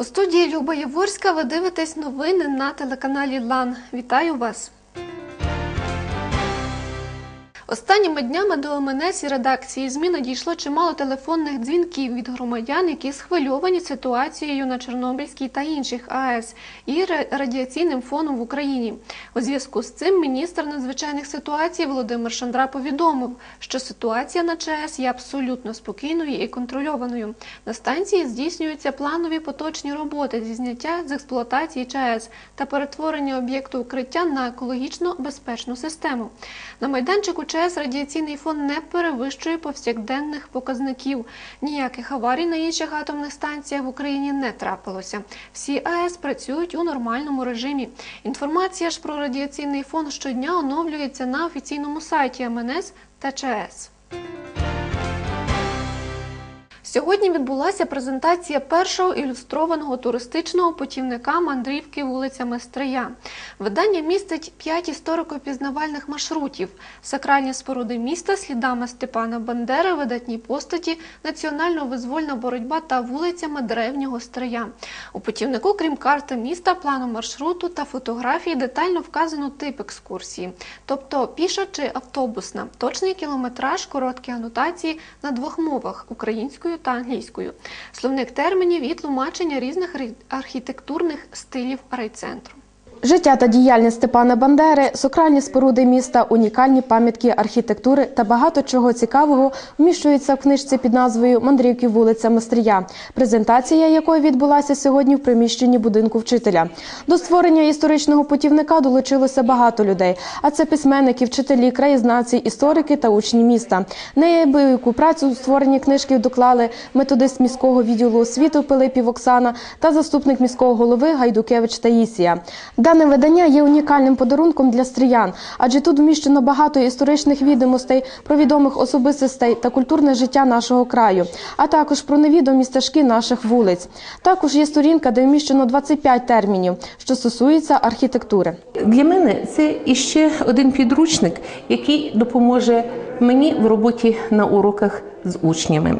У студії Люба Яворська ви дивитесь новини на телеканалі Лан. Вітаю вас! Останніми днями до МНС і редакції ЗМІ надійшло чимало телефонних дзвінків від громадян, які схвильовані ситуацією на Чорнобильській та інших АЕС і радіаційним фоном в Україні. У зв'язку з цим міністр надзвичайних ситуацій Володимир Шандра повідомив, що ситуація на ЧАЕС є абсолютно спокійною і контрольованою. На станції здійснюються планові поточні роботи зі зняття з експлуатації ЧАЕС та перетворення об'єкту укриття на екологічно безпечну систему. На майданчику ЧАЕС радіаційний фон не перевищує повсякденних показників. Ніяких аварій на інших атомних станціях в Україні не трапилося. Всі АЕС працюють у нормальному режимі. Інформація ж про радіаційний фон щодня оновлюється на офіційному сайті МНС та ЧАЕС. Сьогодні відбулася презентація першого ілюстрованого туристичного путівника мандрівки вулицями Стрия. Видання містить п'ять історико-пізнавальних маршрутів: сакральні споруди міста, слідами Степана Бандери, видатні постаті, національно-визвольна боротьба та вулицями древнього Стрия. У путівнику, крім карти міста, плану маршруту та фотографії, детально вказано тип екскурсії, тобто піша чи автобусна, точний кілометраж, короткі анотації на двох мовах українською та англійською, словник термінів і тлумачення різних архітектурних стилів райцентру. Життя та діяльність Степана Бандери, сакральні споруди міста, унікальні пам'ятки архітектури та багато чого цікавого вміщується в книжці під назвою Мандрівки вулицями Стрия, презентація якої відбулася сьогодні в приміщенні будинку вчителя. До створення історичного путівника долучилося багато людей, а це письменники, вчителі, краєзнавці, історики та учні міста. Неабияку працю у створенні книжки доклали методист міського відділу освіти Пилипів Оксана та заступник міського голови Гайдукевич Таїсія. Дане видання є унікальним подарунком для стріян, адже тут вміщено багато історичних відомостей про відомих особистостей та культурне життя нашого краю, а також про невідомі стежки наших вулиць. Також є сторінка, де вміщено 25 термінів, що стосується архітектури. Для мене це іще один підручник, який допоможе мені в роботі на уроках з учнями.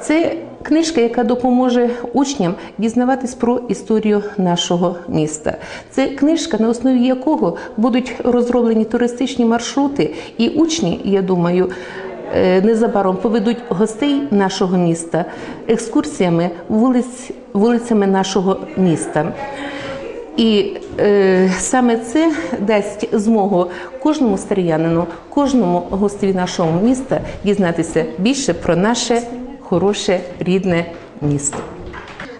Це книжка, яка допоможе учням дізнаватись про історію нашого міста. Це книжка, на основі якого будуть розроблені туристичні маршрути, і учні, я думаю, е, незабаром поведуть гостей нашого міста екскурсіями вулиць, вулицями нашого міста. І е, саме це дасть змогу кожному старіянину, кожному гостеві нашого міста дізнатися більше про наше хороше рідне місто.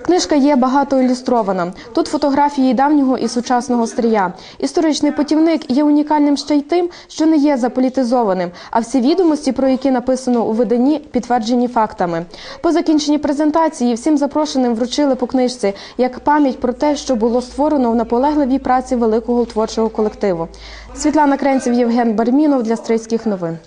Книжка є багато ілюстрована. Тут фотографії давнього і сучасного стрія. Історичний путівник є унікальним ще й тим, що не є заполітизованим, а всі відомості, про які написано у виданні, підтверджені фактами. По закінченні презентації всім запрошеним вручили по книжці як пам'ять про те, що було створено в наполегливій праці великого творчого колективу. Світлана Кренців, Євген Бармінов для Стрийських новин.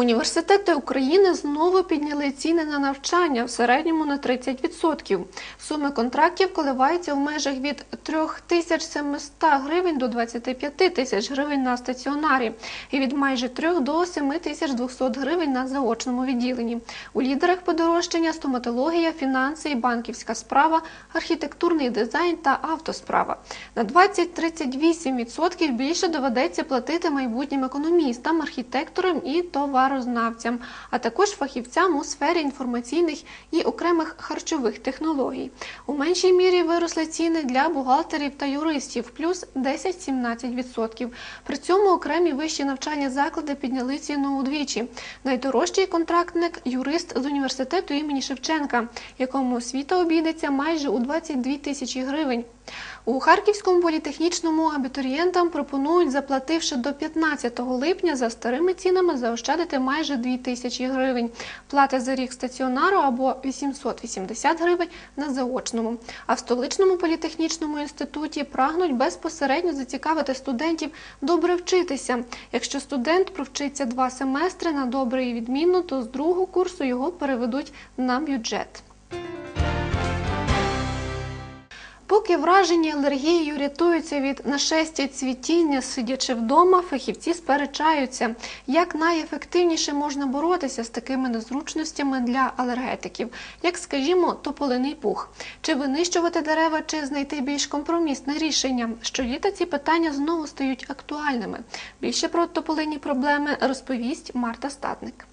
Університети України знову підняли ціни на навчання в середньому на 30%. Суми контрактів коливаються в межах від 3700 гривень до 25 тисяч гривень на стаціонарі і від майже 3 до 7200 гривень на заочному відділенні. У лідерах подорожчання стоматологія, фінанси і банківська справа, архітектурний дизайн та автосправа. На 20-38% більше доведеться платити майбутнім економістам, архітекторам і товарознавцям, а також фахівцям у сфері інформаційних і окремих харчових технологій. У меншій мірі виросли ціни для бухгалтерів та юристів плюс 10-17%. При цьому окремі вищі навчальні заклади підняли ціну удвічі. Найдорожчий контрактник юрист з університету імені Шевченка, якому освіта обійдеться майже у 22 тисячі гривень. У Харківському політехнічному абітурієнтам пропонують, заплативши до 15 липня за старими цінами, заощадити майже 2 тисячі гривень. Плата за рік стаціонару або 880 гривень на заочному. А в столичному політехнічному інституті прагнуть безпосередньо зацікавити студентів добре вчитися. Якщо студент провчиться два семестри на добре і відмінно, то з другого курсу його переведуть на бюджет. Поки вражені алергією рятуються від нашестя цвітіння, сидячи вдома, фахівці сперечаються, як найефективніше можна боротися з такими незручностями для алергетиків, як, скажімо, тополиний пух. Чи винищувати дерева, чи знайти більш компромісне рішення. Щоліта ці питання знову стають актуальними. Більше про тополині проблеми розповість Марта Статник.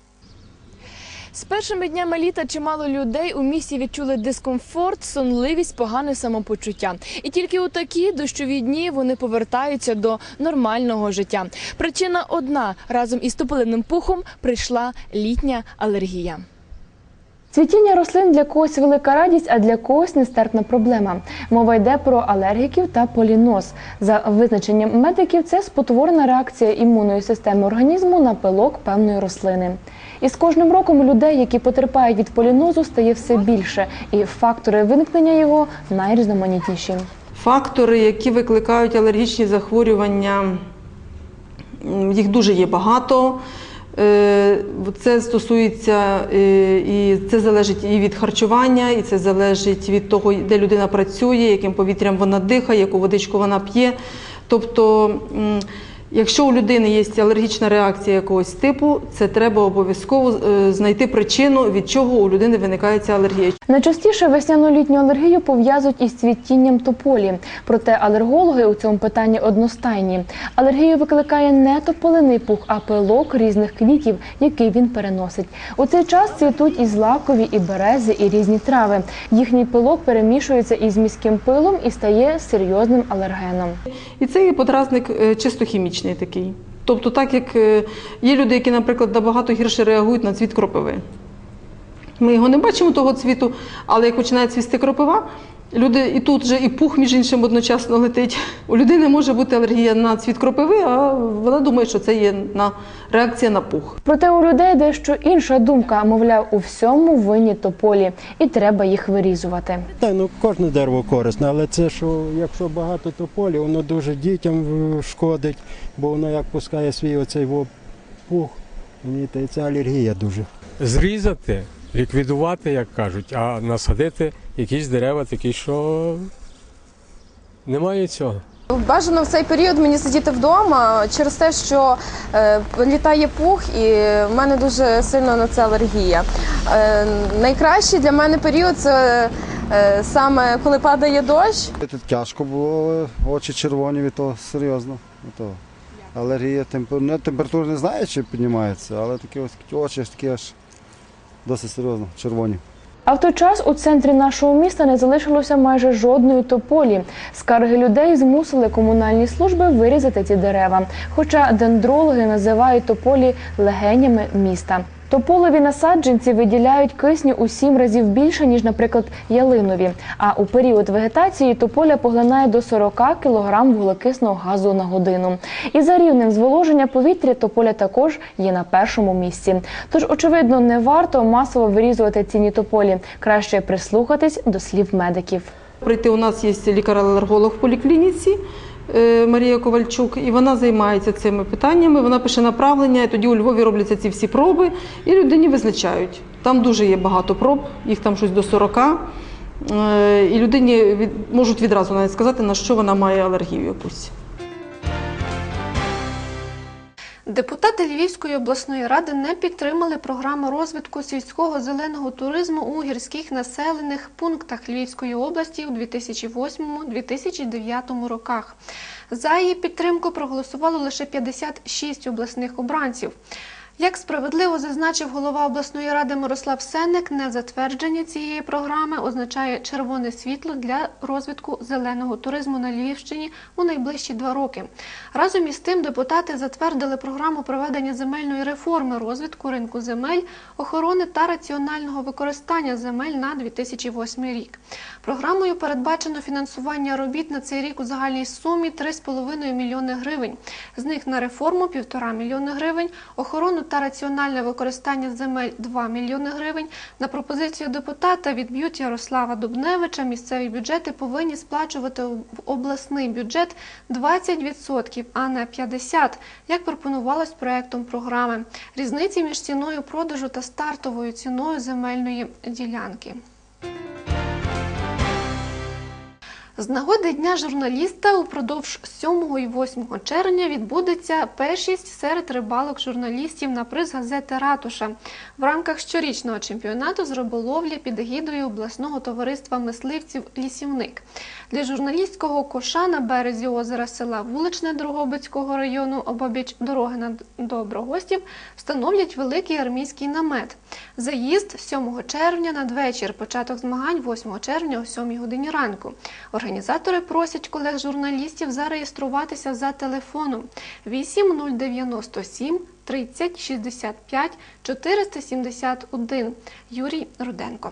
З першими днями літа чимало людей у місті відчули дискомфорт, сонливість, погане самопочуття. І тільки у такі дощові дні вони повертаються до нормального життя. Причина одна: разом із тополинним пухом прийшла літня алергія. Цвітіння рослин для когось велика радість, а для когось нестерпна проблема. Мова йде про алергіків та поліноз. За визначенням медиків, це спотворена реакція імунної системи організму на пилок певної рослини. І з кожним роком людей, які потерпають від полінозу, стає все більше, і фактори виникнення його найрізноманітніші. Фактори, які викликають алергічні захворювання, їх дуже є багато. Е, Це стосується е, і це залежить і від харчування, і це залежить від того, де людина працює, яким повітрям вона дихає, яку водичку вона п'є. Тобто, якщо у людини є алергічна реакція якогось типу, це треба обов'язково е, знайти причину, від чого у людини виникає ця алергія. Найчастіше весняно-літню алергію пов'язують із цвітінням тополі. Проте алергологи у цьому питанні одностайні. Алергію викликає не тополиний пух, а пилок різних квітів, який він переносить. У цей час цвітуть і злакові, і берези, і різні трави. Їхній пилок перемішується із міським пилом і стає серйозним алергеном. І це є подразник е, чисто хімічний такий. Тобто, так як е, є люди, які, наприклад, набагато гірше реагують на цвіт кропиви. Ми його не бачимо того цвіту, але як починає цвісти кропива, люди і тут же і пух, між іншим, одночасно летить. У людини може бути алергія на цвіт кропиви, а вона думає, що це є на реакція на пух. Проте у людей дещо інша думка, мовляв, у всьому винні тополі, і треба їх вирізувати. Так, ну кожне дерево корисне, але це що якщо багато тополі, воно дуже дітям е, шкодить, бо воно як пускає свій оцей во- пух, та це алергія дуже. зрізати, ліквідувати, як кажуть, а насадити якісь дерева такі, що немає цього. Бажано в цей період мені сидіти вдома через те, що е, літає пух, і в мене дуже сильно на це алергія. Е, найкращий для мене період це е, саме коли падає дощ. Це тяжко було, очі червоні від того, серйозно. від того. Алергія, ну, температура не знаю, чи піднімається, але такі ось такі очі такі аж досить серйозно, червоні. А в той час у центрі нашого міста не залишилося майже жодної тополі. Скарги людей змусили комунальні служби вирізати ці дерева. Хоча дендрологи називають тополі легенями міста. Тополові насадженці виділяють кисню у сім разів більше, ніж, наприклад, ялинові. А у період вегетації тополя поглинає до 40 кг вуглекисного газу на годину. І за рівнем зволоження повітря тополя також є на першому місці. Тож, очевидно, не варто масово вирізувати ціні тополі. Краще прислухатись до слів медиків. Прийти у нас є лікар-алерголог в поліклініці Марія Ковальчук, і вона займається цими питаннями. Вона пише направлення, і тоді у Львові робляться ці всі проби, і людині визначають. Там дуже є багато проб, їх там щось до 40. Е, І людині від, можуть відразу навіть сказати, на що вона має алергію якусь. Депутати Львівської обласної ради не підтримали програму розвитку сільського зеленого туризму у гірських населених пунктах Львівської області у 2008-2009 роках. За її підтримку проголосувало лише 56 обласних обранців. Як справедливо зазначив голова обласної ради Мирослав Сенник, незатвердження цієї програми означає червоне світло для розвитку зеленого туризму на Львівщині у найближчі два роки. Разом із тим депутати затвердили програму проведення земельної реформи розвитку ринку земель, охорони та раціонального використання земель на 2008 рік. Програмою передбачено фінансування робіт на цей рік у загальній сумі 3,5 мільйони гривень. З них на реформу 1,5 мільйони гривень, охорону та раціональне використання земель 2 мільйони гривень. На пропозицію депутата відб'ють Ярослава Дубневича. Місцеві бюджети повинні сплачувати в обласний бюджет 20%, а не 50%, як пропонувалось проектом програми. Різниці між ціною продажу та стартовою ціною земельної ділянки. З нагоди Дня журналіста упродовж 7 і 8 червня відбудеться першість серед рибалок журналістів на приз газети Ратуша в рамках щорічного чемпіонату з риболовлі під егідою обласного товариства мисливців Лісівник. Для журналістського коша на березі озера села Вуличне Дрогобицького району обабіч дороги на Доброгостів встановлять великий армійський намет. Заїзд 7 червня надвечір, початок змагань 8 червня о 7 годині ранку. Організатори просять колег журналістів зареєструватися за телефоном 8097 30 65 471. Юрій Руденко.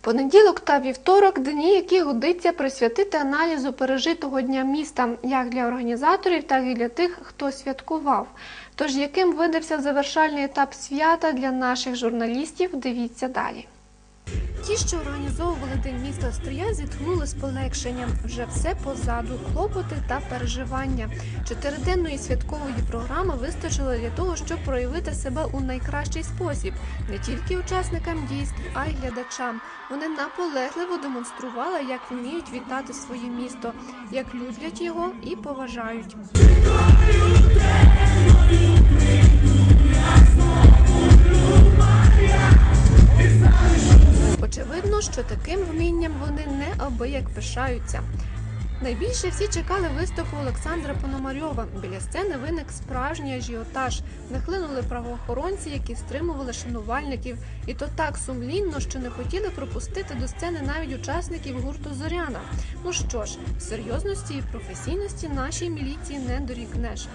Понеділок та вівторок дні, які годиться присвятити аналізу пережитого дня міста, як для організаторів, так і для тих, хто святкував. Тож, яким видався завершальний етап свята для наших журналістів, дивіться далі. Ті, що організовували День міста Стрия, зітхнули з полегшенням. Вже все позаду, клопоти та переживання. Чотириденної святкової програми вистачило для того, щоб проявити себе у найкращий спосіб не тільки учасникам дійств, а й глядачам. Вони наполегливо демонстрували, як вміють вітати своє місто, як люблять його і поважають. Очевидно, що таким вмінням вони неабияк пишаються. Найбільше всі чекали виступу Олександра Пономарьова. Біля сцени виник справжній ажіотаж. Нахлинули правоохоронці, які стримували шанувальників, і то так сумлінно, що не хотіли пропустити до сцени навіть учасників гурту Зоряна. Ну що ж, серйозності і професійності нашій міліції не дорікнеш.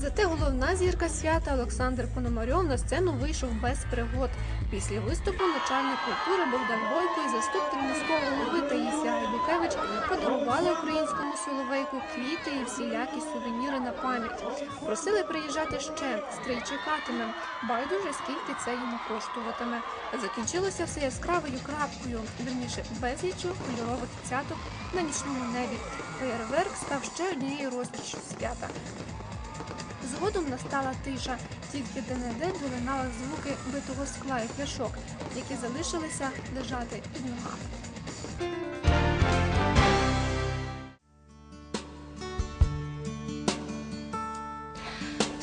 Зате головна зірка свята Олександр Пономарьов на сцену вийшов без пригод. Після виступу начальник культури Богдан Бойко і заступник міського голови Таїсія Гайдукевич подарували українському соловейку квіти і всілякі сувеніри на пам'ять. Просили приїжджати ще, стрій чекатиме. Байдуже, скільки це йому коштуватиме. Закінчилося все яскравою крапкою, вірніше безліччю кольорових цяток на нічному небі. Феєрверк став ще однією розпіччю свята. Згодом настала тиша, тільки де-не-де долинали звуки битого скла і пляшок, які залишилися лежати під ногами.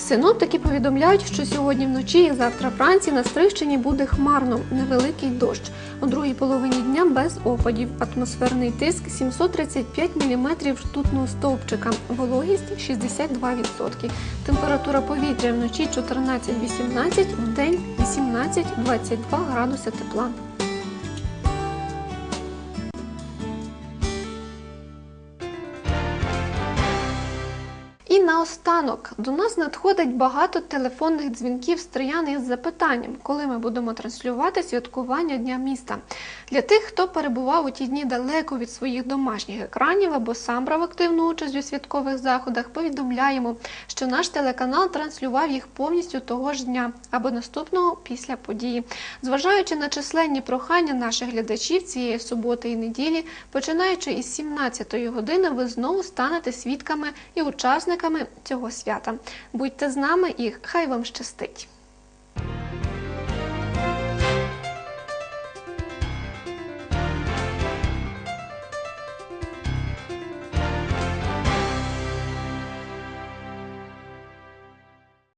Синоптики повідомляють, що сьогодні вночі і завтра вранці на Стрищині буде хмарно, невеликий дощ. У другій половині дня без опадів. Атмосферний тиск 735 мм ртутного стовпчика, вологість 62%. Температура повітря вночі 14-18, вдень 18-22 градуси тепла. Наостанок до нас надходить багато телефонних дзвінків стріян із запитанням, коли ми будемо транслювати святкування Дня міста. Для тих, хто перебував у ті дні далеко від своїх домашніх екранів або сам брав активну участь у святкових заходах, повідомляємо, що наш телеканал транслював їх повністю того ж дня або наступного після події. Зважаючи на численні прохання наших глядачів цієї суботи і неділі, починаючи із 17-ї години, ви знову станете свідками і учасниками цього свята. Будьте з нами і хай вам щастить!